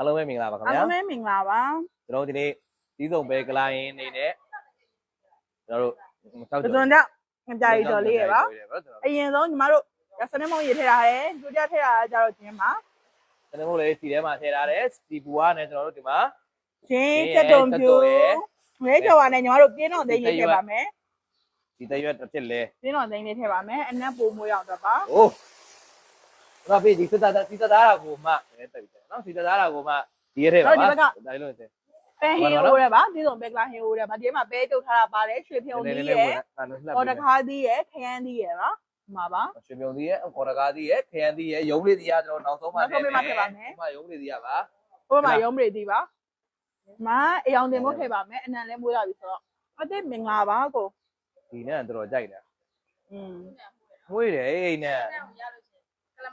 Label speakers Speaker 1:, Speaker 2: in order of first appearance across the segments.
Speaker 1: အားလုံးပဲမင်္ဂလာပါခင်
Speaker 2: အား
Speaker 1: ဗျာ
Speaker 2: လုံးပဲမင်္ဂလာပါ
Speaker 1: ကျွန်တော်တို့ဒီနေ့စီးစုံပဲကလာရင်နေနဲ့ကျွန်တော်တို့
Speaker 2: ပဇွန်တော့အကြိုက်တော်လေးရပါ
Speaker 1: ကျွန်တော်
Speaker 2: အရင်ဆုံးညီမတို့ရစနေမုံရေးထည့်ထားတယ်ဒုတိယထည့်ထားတာကြတော့ကျင်းပါ
Speaker 1: တို့လေးစီထဲမှာထည့်ထားတယ်စီပူကနဲ့ကျွန်တော်တို့ဒီမှာ
Speaker 2: ကျင်းချက်တုံဖြူငွေကြော်ပါနဲ့ညီမတို့ပြင်းတော်သိန်းလေးထည့်ပါမယ်
Speaker 1: ဒီတရွက်တစ်ဖြစ်လဲ
Speaker 2: ပြင်းတော်သိန်းလေးထည့်ပါမယ်အနက်ပုံမွေးအောင်တော့ပါ
Speaker 1: အိုး တော့ပြီဒီစတာစီစတာတာကိုမှအဲတက်ပြီနော်စီစတာတာကိုမှဒီရဲထဲပါဒါလေးလို့စင်
Speaker 2: ပဲဟင်းအိုးရပါဒီဆုံးပဲကလာဟင်းအိုးရပါဒီမှာပဲတုတ်ထားတာပါတယ်ရွှေဖြုံ
Speaker 1: နည်း
Speaker 2: သီး
Speaker 1: နည်း
Speaker 2: ရ
Speaker 1: လေး
Speaker 2: ယ်
Speaker 1: ဝင်အဲ့လိုလှပ်
Speaker 2: အော်တခါသီးရယ်ခရမ်းသီးရယ်ပါဒီမှာပါ
Speaker 1: ရွှေပြုံသီးရဲ့ခေါ်တကားသီးရဲ့ခရမ်းသီးရဲ့ရုံးလေးသီးကကျွန်တော်နောက်ဆုံးမှထည့်မယ်ဒီမှာရုံးလေးသီးကပါ
Speaker 2: ဟိုမှာရုံးပရိသီးပါဒီမှာအယောင်တင်ဖို့ထည့်ပါမယ်အနံလည်းမွေးရပြီဆိုတော့အသက်မင်္ဂလာပါကို
Speaker 1: ဒီနဲ့တော်တော်ကြိုက်တယ်
Speaker 2: อืม
Speaker 1: မွေးတယ်အိနဲ့
Speaker 3: ကလ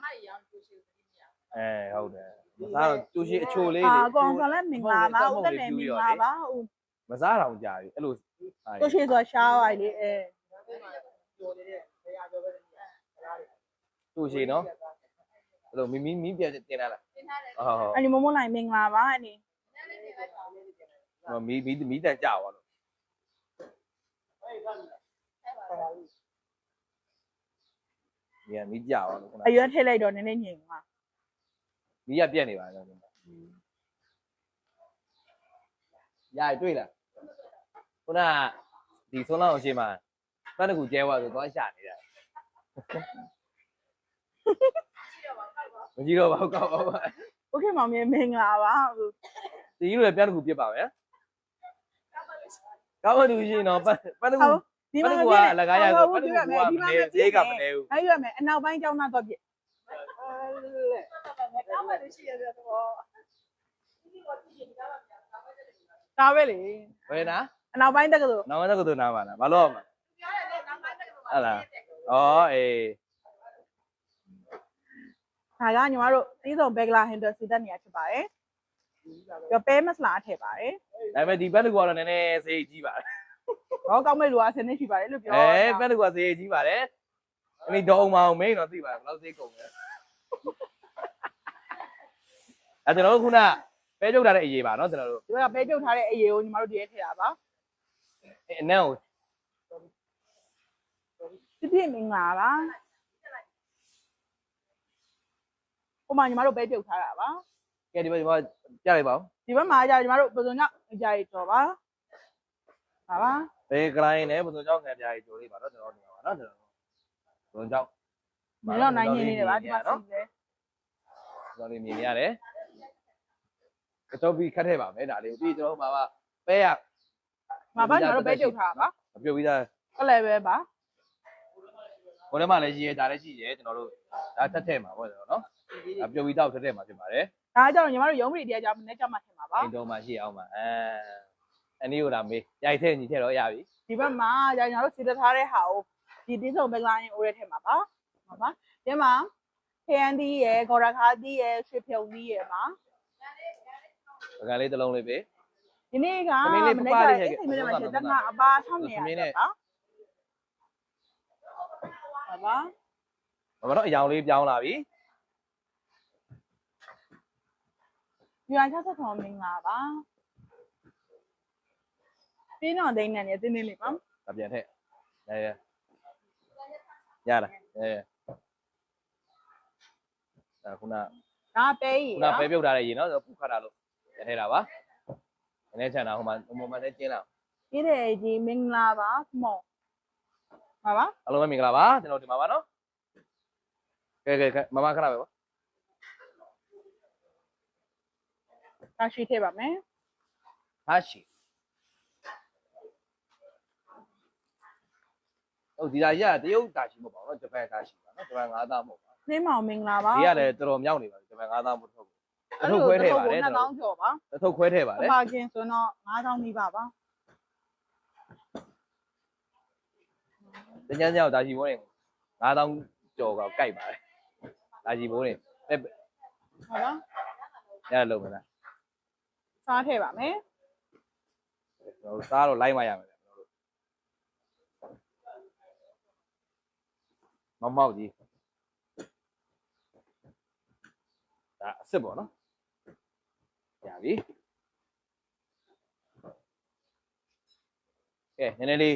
Speaker 3: မရရောင်းကျိုးရှိဘူးမရ
Speaker 1: အဲဟုတ်တယ်မစားတော့ကျိုးရှိအချိုလေး
Speaker 2: အာ
Speaker 1: တွေ
Speaker 2: အကောင်ကလည်းမင်္ဂလာပါဦးတက်လည်းမင်္ဂလာပါဦး
Speaker 1: မစားတော့ကြာပြီအဲ့လို
Speaker 2: တို့ရှိဆိုရှားပါလေအဲ
Speaker 1: ကျိုးရှိနော်အဲ့လိုမီမီမီပြတင်လာလား
Speaker 3: တင်ထားတယ်
Speaker 1: ဟုတ်ဟုတ်
Speaker 2: အဲ့ဒီမမလိုက်မင်္ဂလာပါအနေ
Speaker 3: နည်းနည်းနေလိုက်ပါဦး
Speaker 1: ဟုတ် မီမီမီတန်ကြာသွားလို့မီမီကြာသွားလို့ခုန
Speaker 2: အရွက်ထည့်လိုက်တော့နည်းနည်းညင်ပါ
Speaker 1: မီကပြက်နေပါတော့ရတွေ့လားခုနဒီဆုံးလောက်အရှိမပန်းတကူကျဲသွားဆိုသွားရှာနေတာမကြည့်တော့ပါဘူးကောက်ပါပါ
Speaker 2: โอเคမောင်မြေမင်္ဂလာပါ
Speaker 1: ဒီလိုလည်းပန်းတကူပြစ်ပါမယ်ကောက်ပါသူရှိနော်ပန်းပန်းတကူ
Speaker 2: ဟုတ် ဒီ
Speaker 1: ပ
Speaker 2: မှာ
Speaker 1: န်းတကူကအလကားရဆိုပန်းတကူကမနေဈေးကမနေဘူး
Speaker 2: အဲ့ရွက်မယ်အနောက်ပိုင်းကျောင်းသားတော့ပြည့်
Speaker 3: ကောင်းပါလို့ရှိရတဲ့တော့
Speaker 2: ဒါပဲလေ
Speaker 1: ဘယ်နာ
Speaker 2: အနောက်ပိုင်းတက္ကသိုလ်
Speaker 1: နောက်မှတော့ကတော့နားပါလားဘာလို့အောင်မလဲ
Speaker 3: ပြောရတယ်နောက်ပိုင်းတက်ကတော့
Speaker 1: ဟုတ်လားဩအေး
Speaker 2: ဒါကညီမတို့အင်းစုံဘက်ကလာဟင်ဒစီတက်နေရဖြစ်ပါတယ်ပြောပဲမစလာထည့်ပါတယ်
Speaker 1: ဒါပေမဲ့ဒီပန်းတကူကတော့နည်းနည်းဈေးကြီးပါတယ်
Speaker 2: ဘောကောင်းမဲ့လူကဆင်းနေရှိပါတယ်လို့ပြော
Speaker 1: အဲပန်းတကူကဈေးကြီးပါတယ်အမိတော့အောင်မအောင်မင်းတော့သိပါတယ်ဘယ်လောက်ဈေးကုန်လဲအဲကျွန်တော်တို့ခုနပဲကြုတ်ထားတဲ့အရေးပါနော်ကျွန်တော်တို့
Speaker 2: ဒီကပဲပြုတ်ထားတဲ့အရေးကိုညီမတို့ဒီထဲထည့်တာပါ
Speaker 1: အနံ့ကို
Speaker 2: ပြည့်ပြည့်မင်္ဂလာပါဟိုမှာညီမတို့ပဲပြုတ်ထားတာပါ
Speaker 1: ကဲဒီဘက်ဒီဘက်ကြားလိုက်ပါဦး
Speaker 2: ဒီဘက်မှာကြာညီမတို့ပုံစံကြောင့်အကြိုက်တော်ပါ ပါပါ
Speaker 1: ဘယ်ကလိုင်းနဲ့ဘုံကြောင့်ခံပြားကြီးကြိုးလေးပါနော်ကျွန်တော်ဒီမှာပါနော်ကျွန်တော်ဘုံကြောင့်
Speaker 2: မင်းတို့နိုင်နေနေတယ်ပါဒီမှာစီလေ
Speaker 1: ကျွန်တော်လေးမြင်ရတယ်ကတော့ပြီးခတ်ထဲပါမယ်ဒါလေးပြီးကျွန်တော်မှာပါပဲရ
Speaker 2: မှာပါညီမတို့ပဲပြုတ်ထားတာပါ
Speaker 1: မပြုတ်ပြီးသား
Speaker 2: ကလည်းပဲပါ
Speaker 1: ဟိုထဲမှာလည်းရှိရဲဒါလည်းရှိရဲကျွန်တော်တို့ဒါတက်ထဲမှာပေါ့ကျွန်တော်နော်ဒါပြုတ်ပြီးတော့တက်ထဲမှာဖြစ်ပါတယ်
Speaker 2: ဒါကြောင့်ညီမတို့ရုံးပရိတရားကြောင့်မနေ့ကမှထင်ပါပါ
Speaker 1: အိမ်တော်မှာရှိအောင်ပါအဲ အနည်းဟိုဒါမေးရိုက်ထဲညီထဲတော့ရပြီ
Speaker 2: ဒီဘက်မှာကြာညီမတို့စီတထားတဲ့ဟာကိုဒီတင်းစုံဘက်ကလာရင်အိုးရဲထင်ပါပါပါပါဒီမှာခရမ်းသီးရယ်ဂေါ်ရခါသီးရယ်ရွှေဖြုံသီးရယ်မှာ
Speaker 1: ပကံလေးတစ်လုံးလေးပေး
Speaker 2: ဒီနေ့က
Speaker 1: သမီးလေး
Speaker 2: မ
Speaker 1: ပ
Speaker 2: နေ့
Speaker 1: ပ
Speaker 2: က
Speaker 1: လေး
Speaker 2: အဲ့
Speaker 1: ဟဲ့
Speaker 2: ဒီမိနစ်မှာချက်တက်ကအပါ6နေရ
Speaker 1: သမီးနဲ့
Speaker 2: တာပါပါ
Speaker 1: ဘာတော့အယောင်လေးပြောင်းလာပြီ
Speaker 2: ဒီမှာချက်ဆက်ဆောင်မင်္ဂလာပါ ပြင်းတော့ဒိန်းနဲ့နေတင်းတင်းလေးပါ
Speaker 1: ဒါပြန်ထည့်ရရရလားအဲအဲခုန
Speaker 2: ဒါပဲကြီး
Speaker 1: ခုနပဲပြုတ်ထားတဲ့ရေနော်ပူခတ်တာလို့ရထဲတာပါနည်းနည်းချန်တာဟိုမှာဟိုမှာလည်းကျင်းလာ
Speaker 2: ဒီတဲ့ကြီးမင်္ဂလာပါမောပါပါ
Speaker 1: အားလုံးပဲမင်္ဂလာပါကျွန်တော်ဒီမှာပါနော်ကဲကဲကဲမမခဏပဲပါ
Speaker 2: ဒါရှိထည့်ပါမယ်
Speaker 1: ဟာရှိ ဟုတ်ဒီလာရတရုတ်တာရှိမဟုတ်ပါဘူးနော်ဂျပန်တာရှိပါနော်ဂျပန်ငါးသားမဟုတ်ပါ
Speaker 2: နှင်းမောင်မင်္ဂလာပါ
Speaker 1: ဒီကလည်းတော်တော်မြောက်နေပါပြီဂျပန်ငါးသားမဟုတ်ဘူးအထုပ်ခွဲထည့်ပါတယ်ကျွန်တော်
Speaker 2: 2000ကျော်ပါ
Speaker 1: အထုပ်ခွဲထည့်ပါ
Speaker 2: ပ
Speaker 1: လေ
Speaker 2: ပါကင်ဆိုတော့9000နီးပါပါ
Speaker 1: တញ្ញမ်းကြောက်ဒါရှိဘိုးနေ9000ကျော်ကကြိုက်ပါတယ်ဒါရှိဘိုးနေပဲ
Speaker 2: ဟုတ်လား
Speaker 1: ရလုံးမလား
Speaker 2: စားထည့်ပါမယ်
Speaker 1: ကျွန်တော်စားတော့လိုက်မှရမယ် ကျွန်တော်တို့မမောက်ကြီးဒါအစ်စ်ပေါ့နော်ပြီကဲနည်းနည်းလေး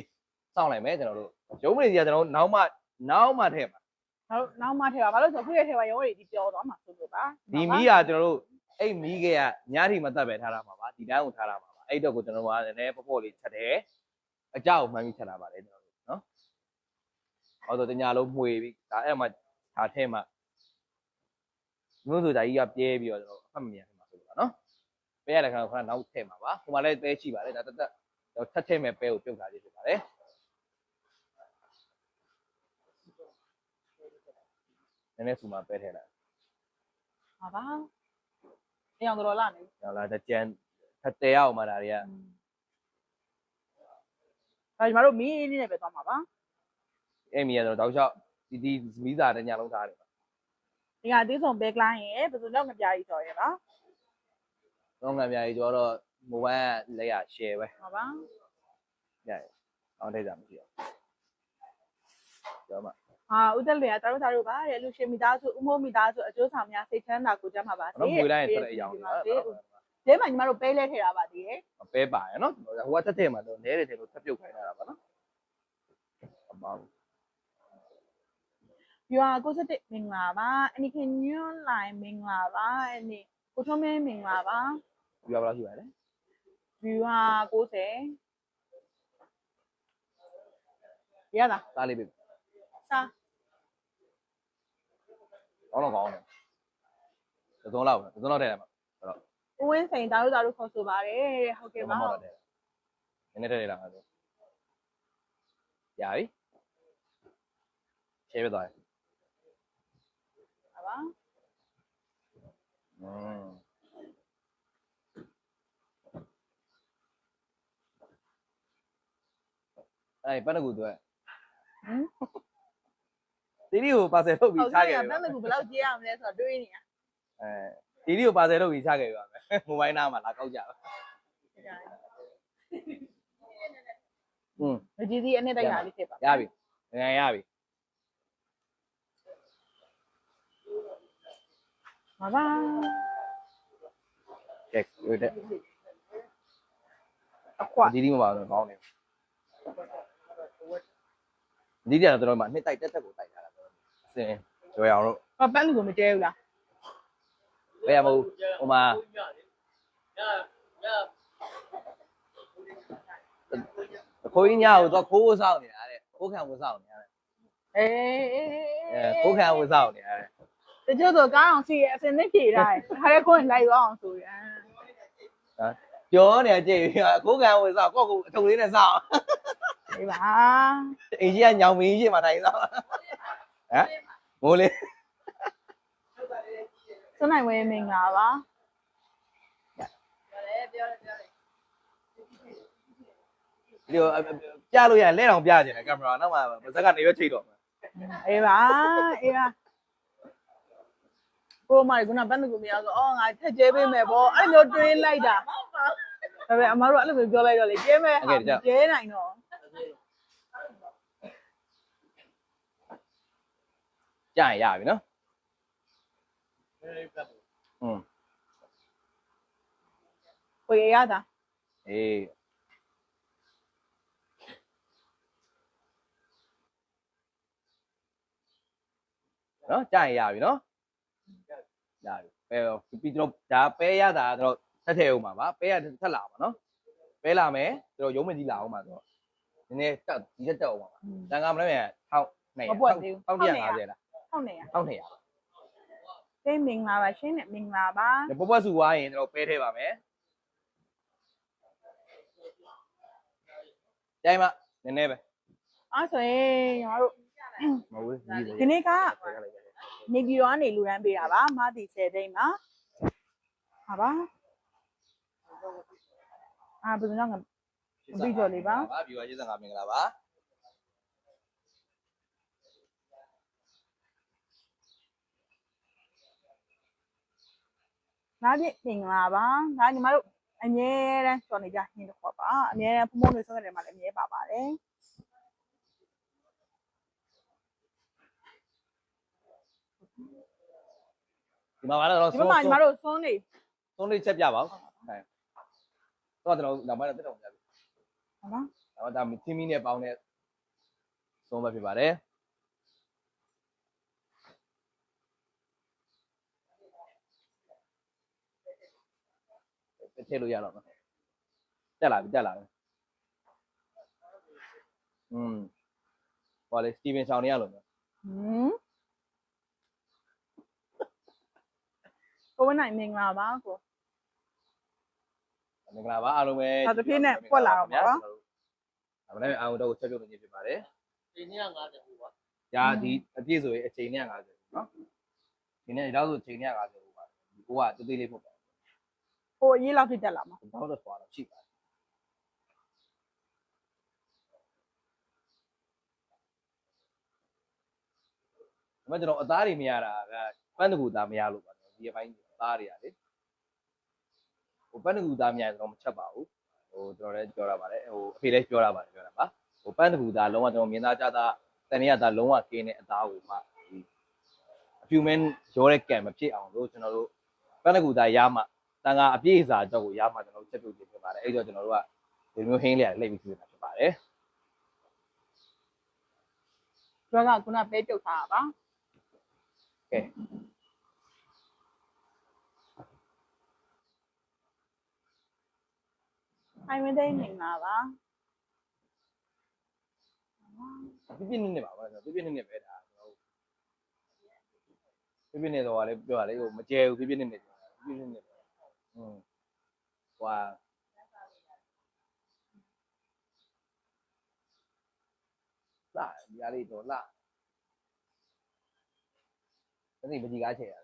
Speaker 1: စောင့်လိုက်မယ်ကျွန်တော်တို့ရုံးမနေစီကကျွန်တော်တို့နောက်မှနောက်မှထည့်မှာ
Speaker 2: နောက်နောက်မှထည့်ပါဘာလို့ဆိုခုရဲ့ထည့်ပါရုံးရည်ဒီပြောသွားမှာဆိုလို့ပါ
Speaker 1: ဒီမီးကကျွန်တော်တို့အဲ့မီးကညထိမတက်ပဲထားတာမှာပါဒီတိုင်းကိုထားတာမှာပါအဲ့တော့ကိုကျွန်တော်တို့ကနည်းနည်းပေါ့ပေါ့လေးချက်တယ်အကြောက်မှန်းပြီးချက်တာပါလေကျွန်တော် တို့နော်ဟောတော့တညာလုံးမှွေပြီးဒါအဲ့မှာထားထဲမှာမျိုးဆိုတာကြီးကပြဲပြီးတော့ကျွန်တော်အဖတ်မမြင်မှာဆိုလို့ပါနော်ပဲရတဲ့ခါကခဏနောက်ထည့်မှာပါဟိုမှာလည်းပဲရှိပါတယ်ဒါတက်တက်တော့ထပ်ထည့်မဲ့ပဲကိုပြုတ်ထားခြင်းဖြစ်ပါတယ်နည်းနည်းစူမှာပဲထည့်လိုက်
Speaker 2: ပါပါအရောင်တော်လာနေ
Speaker 1: ဟောလာတကြံထက်တဲအောင်မှာဒါတွေက
Speaker 2: ဒါညီမတို့မီးလေးနဲ့ပဲသွားမှာပါ
Speaker 1: အဲ့မီကတော့တောက်လျှောက်ဒီဒီမီးစာတညလုံးထားတယ်ပါ
Speaker 2: ဒီကတေးဆောင်ဘက်ကလိုင်းရဲ့ဘယ်သူတော့ငပြားကြီးကြော်ရဲ့ပါ
Speaker 1: တော့ငံပြားကြီးကျတော့မိုဘိုင်းလက်ရ share ပဲ
Speaker 2: ပါပါ
Speaker 1: ညရအောင်ထိတ်တာမရှိတော့ကျော်မ
Speaker 2: ဟာဦးတက်လွေကတာတို့တာတို့ပါတဲ့လူရှင်မိသားစုဥမိုးမိသားစုအကျိုးဆောင်များစိတ်ချမ်းသာကိုကြမှာပါစေ
Speaker 1: တော့မွေလိုက်ရင်ထွက်တဲ့အကြောင်း
Speaker 2: ပါ
Speaker 1: ပါ
Speaker 2: စေဒီမှာညီမတို့ပဲလဲထည့်တာပါတည်းရဲ့
Speaker 1: ပဲပါရနော်ဟိုကတက်တဲ့မှာတော့နဲတယ်တယ်လို့ထပ်ပြုတ်ခိုင်းတာပါနော်အမောင်း
Speaker 2: ပြာကို စတစ်မင်္ဂလာပါအနိခင်ညွန်းလိုင်းမင်္ဂလာပါအနိကိုထုံးမင်းမင်္ဂလာပါ
Speaker 1: ပြောဘယ်လောက်ရှိပါလဲ
Speaker 2: ဗီဟာ90ရတာ
Speaker 1: စားလေးပဲ
Speaker 2: စာ
Speaker 1: ကောင်းတော့ကောင်းတယ်သုံးလောက်သုံးလောက်ထဲတယ်မှာဆိုတော့
Speaker 2: ဦးဝင်းစိန်တာတို့တာတို့ခေါ်ဆိုပါတယ်တဲ့ဟုတ်ကဲ့ပါ
Speaker 1: မောက်တယ်နည်းနည်းထဲတယ်လားငါဆိုရပြီ share ပဲသွားတယ်
Speaker 2: ပါပါ
Speaker 1: อืม အဲ့ပန်းတကူတွေ
Speaker 2: ဟမ်
Speaker 1: တီတီကိုပါဆယ်ထုတ်ပြီး
Speaker 2: ဟုတ်
Speaker 1: ချ
Speaker 2: ကဲ့
Speaker 1: ခဲ့
Speaker 2: ရ
Speaker 1: ပြီ
Speaker 2: ဘယ်လိုဘယ်လောက်ကြေးရမလဲဆိုတော့တွေးနေရ
Speaker 1: အဲတီတီကိုပါဆယ်ထုတ်ပြီးချခဲ့ပြီပါမယ်မိုဘိုင်းနားမှာလာကောက်ကြပါอืม
Speaker 2: မကြည့်သေးအနှစ်တိုက်တာလေးဖြစ်ပါ
Speaker 1: ရပြီငယ်ရပြီ
Speaker 2: ပါပါ
Speaker 1: ကဲတွေ့တဲ့
Speaker 2: အခွာ
Speaker 1: တီတီမပါတော့ကောင်းတယ်တီတီကတော့တော်မှနှစ်တိုက်တက်တက်ကိုတိုက်ထားတာအစင်ကျွေအောင်လို့
Speaker 2: ဘာပန်းလူကိုမတဲဘူးလား
Speaker 1: ဘယ်ရမို့ဟိုမှာခိုးကြီးညကိုတော့ခိုးဖို့စောင့်နေတာတဲ့ခိုးခံဖို့စောင့်နေတာတဲ့
Speaker 2: အေး
Speaker 1: အဲခိုးခံဖို့စောင့်နေတာတဲ့
Speaker 2: တချို့ဆိုကားအောင်စီရဲ့အစင်းနဲ့ဖြေထားတယ်ခါရဲခွင့်လိုက်သွားအောင်ဆိုရန်
Speaker 1: နော်ပြောနေကြည့်ပြီးခိုးခံဖို့စောင့်ကိုယ့်ကိုအထုံလေးနဲ့စောင့်
Speaker 2: ဒီပါ
Speaker 1: အင်ကြီးကညောင်မင်းကြီးမှထိုင်စောင့်ဟမ်မိုးလေး
Speaker 2: စွနိုင်ဝဲမင်္ဂလာပါ
Speaker 3: ပြောတယ်ပြောတယ်ပြောတယ်
Speaker 1: ဒီလိုပြလို့ရရင်လဲတောင်ပြကျင်တယ်ကင်မရာနောက်မှပါဇက်ကနေရွက်ချိတ်တော့မှာ
Speaker 2: အေးပါအေးပါ ကိုမကကပန်းလူကိုမရဆိုအော်ငါထက်ကျဲပေးမယ်ဗောအဲ့လိုတွေးလိုက်တာ
Speaker 3: ဟုတ်ပါ
Speaker 2: ဒါပေမဲ့အမတို့အဲ့လိုမျိုးပြောလိုက်တော့လေကျဲမဲ့ဟာကျဲနိုင်တော့
Speaker 1: ကြာရင်ရပြီနော်อืม
Speaker 2: ကိုရရတာ
Speaker 1: အေးနော်ကြာရင်ရပြီနော် ရပြီပဲပြီးတော့ဒါပဲရတာတော့ထက်ထဲအောင်ပါပါပဲရထက်လာပါနော်ပဲလာမယ်တို့ရုံးမကြီးလာအောင်ပါဆိုတော့နည်းနည်းတက်ဒီတက်တက်အောင်ပါတန်ခါမလဲ1200 1250လား
Speaker 2: ဟုတ်နေရ
Speaker 1: 1200
Speaker 2: သိမင်္ဂလာပါရှင်းနဲ့မင်္ဂလာပါ။
Speaker 1: ပွက်ပွက်စုွားရင်ကျွန်တော်ပဲထဲပါမယ်။ကြိုင်မနည်းနည်းပဲ
Speaker 2: အဲ့ဆိုရင်ညီမတို့
Speaker 1: မဟုတ်ဘူးကြီးတယ်
Speaker 2: ဒီနေ့က နေပြည်တော်ကနေလူရန်ပေးတာပါမသည်10သိန်းပါဟာပါအာဘယ်လိုလဲပြီးကြော်လေးပါ
Speaker 1: ပါပြီးပါ85မင်္ဂလာပါ
Speaker 2: နားပြည့်မင်္ဂလာပါဒါညီမတို့အမြဲတမ်းစော်နေကြဟင်းတစ်ခွက်ပါအမြဲတမ်းဖုံဖုံလေးဆွဲတယ်မှာလည်းအမြဲပါပါတယ်
Speaker 1: ဒီမှာပါတော့
Speaker 2: ဒီ
Speaker 1: ဆုံး
Speaker 2: မှာညီမတို့စွန်းနေ
Speaker 1: ဆုံးလေးချက်ပြပါဦးတော့ကျွန်တော်နောက်ပိုင်းတော့တက်တော်ပြပြီ
Speaker 2: ဟုတ်နော်
Speaker 1: နောက်ဒါချင်းမီနဲ့ပေါင်းတဲ့ဆုံးပဲဖြစ်ပါတယ်ထည့်လို့ရတော့မယ်တက်လာပြီတက်လာပြီอืมဟောလေစတီဗင်ဆောင်နေရလို့မျိုး
Speaker 2: ဟမ် ကိုဝင်းနိုင်မင်္ဂလာပါကို
Speaker 1: မင်္ဂလာပါအားလုံးပဲ
Speaker 2: ဒါတစ်ဖြည်းနဲ့ပွက်လာတော့မှာပါ
Speaker 1: ဒါမနေ့အားလုံးတော့ချက်ပြုတ်နေဖြစ်ပါတယ်
Speaker 3: ဒီနေ့က90ဘူးပါ။
Speaker 1: ဒါဒီအပြည့်ဆိုရင်အချိန်နဲ့50နော်။ဒီနေ့ဒီလောက်ဆိုအချိန်နဲ့50ဘူးပါ။ကိုကတေးသေးလေးပို့ပါ
Speaker 2: ကိုအရေးလောက်ဖြစ်တက်လာမှာ။
Speaker 1: ဘာလို့လဲဆိုတော့ရှိပါတယ်။ဒါမှကျွန်တော်အသားတွေမရတာကပန်းတကူသားမရလို့ပါကျွန်တော်ဒီအပိုင်းအ သားတွေကလေဟိုပန်းတကူသားမရရင်ကျွန်တော်မချက်ပါဘူးဟိုကျွန်တော်လည်းပြောရပါတယ်ဟိုအဖေလည်းပြောရပါတယ်ပြောတာပါဟိုပန်းတကူသားလုံးဝကျွန်တော်မြင်သားကြသားတန်ရသားလုံးဝကင်းတဲ့အသားကိုမှဒီအဖြူမင်းရောတဲ့ကံမဖြစ်အောင်လို့ကျွန်တော်တို့ပန်းတကူသားရမှတန်ကအပြည့်အစာတော့ကိုရမှကျွန်တော်တို့ချက်ပြုတ်ခြင်းဖြစ်ပါတယ်အဲ့တော့ကျွန်တော်တို့ကဒီမျိုးဟင်းလေးကလိတ်ပြီးပြင်တာဖြစ်ပါတယ်
Speaker 2: ကျွဲကခုနပဲပြုတ်ထားတာပါ
Speaker 1: ကဲ
Speaker 2: င်ဝင်းသိန်းမင်္ဂလာပါ
Speaker 1: ပြပြနေနေပါဘာလဲပြပြနေနေပဲဒါကျွန်တော်ပြပြနေတော့လည်းပြောရလေဟိုမကျဲဘူးပြပြနေနေပြပြနေနေပဲอืมဟွာလာဒီအားလေးတော့လာတနေ့မကြီးကားချေရတယ်